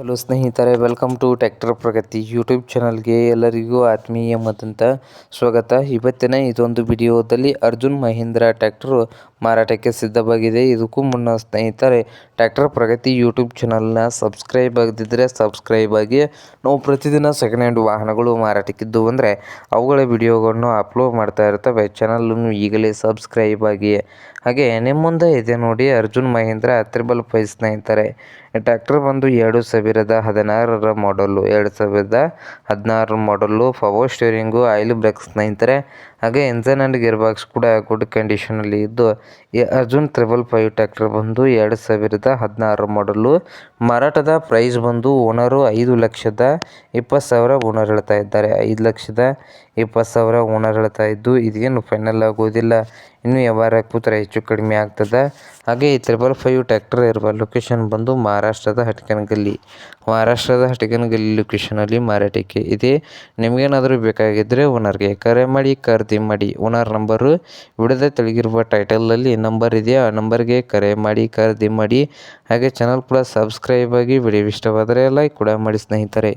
Hello ಸ್ನೇಹಿತರೆ welcome to tractor Pragati YouTube ಚಾನಲ್ಗೆ ಎಲ್ಲರಿಗೂ ಆತ್ಮೀಯ ಮತ್ತಂತ ಸ್ವಾಗತ. ಇವತ್ತಿನ ಇದೊಂದು ವಿಡಿಯೋದಲ್ಲಿ ಅರ್ಜುನ್ ಮಹೀಂದ್ರ ಟ್ಯಾಕ್ಟರು ಮಾರಾಟಕ್ಕೆ ಸಿದ್ಧವಾಗಿದೆ. ಇದಕ್ಕೂ ಮುನ್ನ ಸ್ನೇಹಿತರೆ ಟ್ಯಾಕ್ಟರ್ ಪ್ರಗತಿ ಯೂಟ್ಯೂಬ್ ಚಾನಲ್ನ ಸಬ್ಸ್ಕ್ರೈಬ್ ಆಗದಿದ್ದರೆ ಸಬ್ಸ್ಕ್ರೈಬ್ ಆಗಿ, ನಾವು ಪ್ರತಿದಿನ ಸೆಕೆಂಡ್ ಹ್ಯಾಂಡ್ ವಾಹನಗಳು ಮಾರಾಟಕ್ಕಿದ್ದು ಅಂದರೆ ಅವುಗಳ ವಿಡಿಯೋಗಳನ್ನು ಅಪ್ಲೋಡ್ ಮಾಡ್ತಾ ಇರ್ತವೆ. ಚಾನಲನ್ನು ಈಗಲೇ ಸಬ್ಸ್ಕ್ರೈಬ್ ಆಗಿ. ಹಾಗೆ ನಿಮ್ಮ ಮುಂದೆ ಇದೆ ನೋಡಿ ಅರ್ಜುನ್ ಮಹೀಂದ್ರ ತ್ರಿಬಲ್ ಫೈವ್ ಸ್ನೇಹಿತರೆ. ಟ್ರ್ಯಾಕ್ಟರ್ ಬಂದು ಎರಡು ಸಾವಿರದ ಹದಿನಾರರ ಮಾಡಲ್ಲು ಎರಡು ಸಾವಿರದ ಹದಿನಾರರ ಮಾಡಲ್ಲು ಪವರ್ ಸ್ಟೇರಿಂಗು ಆಯಿಲ್ ಬ್ರೇಕ್ಸ್ ನಿಂತರೆ ಹಾಗೆ ಇಂಜನ್ ಆ್ಯಂಡ್ ಗೇರ್ ಬಾಕ್ಸ್ ಕೂಡ ಗುಡ್ ಕಂಡೀಷನಲ್ಲಿ ಇದ್ದು ಅರ್ಜುನ್ ತ್ರಿಬಲ್ ಫೈವ್ ಟ್ರ್ಯಾಕ್ಟರ್ ಬಂದು ಎರಡು ಸಾವಿರದ ಹದಿನಾರರ ಮಾಡಲ್ಲು ಮಾರಾಟದ ಪ್ರೈಸ್ ಬಂದು ಓನರು ಐದು ಲಕ್ಷದ ಇಪ್ಪತ್ತು ಸಾವಿರ ಓನರ್ ಹೇಳ್ತಾ ಇದ್ದಾರೆ. ಐದು ಲಕ್ಷದ ಇಪ್ಪತ್ತು ಸಾವಿರ ಓನರ್ ಹೇಳ್ತಾ ಇದ್ದು, ಇದೇನು ಫೈನಲ್ ಆಗೋದಿಲ್ಲ. ಇನ್ನು ವ್ಯವಹಾರ ಕೂತ್ರೆ ಹೆಚ್ಚು ಕಡಿಮೆ ಆಗ್ತದೆ. ಹಾಗೆ ಈ ತ್ರಿಬಲ್ ಫೈವ್ ಟ್ರ್ಯಾಕ್ಟರ್ ಇರುವ ಲೊಕೇಶನ್ ಬಂದು ಮಹಾರಾಷ್ಟ್ರದ ಹಟ್ಕನಗಲ್ಲಿ ಮಹಾರಾಷ್ಟ್ರದ ಹಟ್ಕನಗಲ್ಲಿ ಲೊಕೇಶನಲ್ಲಿ ಮಾರಾಟಕ್ಕೆ ಇದೆ. ನಿಮಗೇನಾದರೂ ಬೇಕಾಗಿದ್ದರೆ ಓನರ್ಗೆ ಕರೆ ಮಾಡಿ, ಖರೀದಿ ಮಾಡಿ. ಓನರ್ ನಂಬರು ಬಿಡದೆ ತೆಳಗಿರುವ ಟೈಟಲಲ್ಲಿ ನಂಬರ್ ಇದೆ ಆ ನಂಬರ್ಗೆ ಕರೆ ಮಾಡಿ, ಖರೀದಿ ಮಾಡಿ. ಹಾಗೆ ಚಾನಲ್ ಕೂಡ ಸಬ್ಸ್ಕ್ರೈಬ್ ಆಗಿ ವಿಡಿಯೋ ಇಷ್ಟವಾದರೆ ಲೈಕ್ ಕೂಡ ಮಾಡಿ ಸ್ನೇಹಿತರೆ.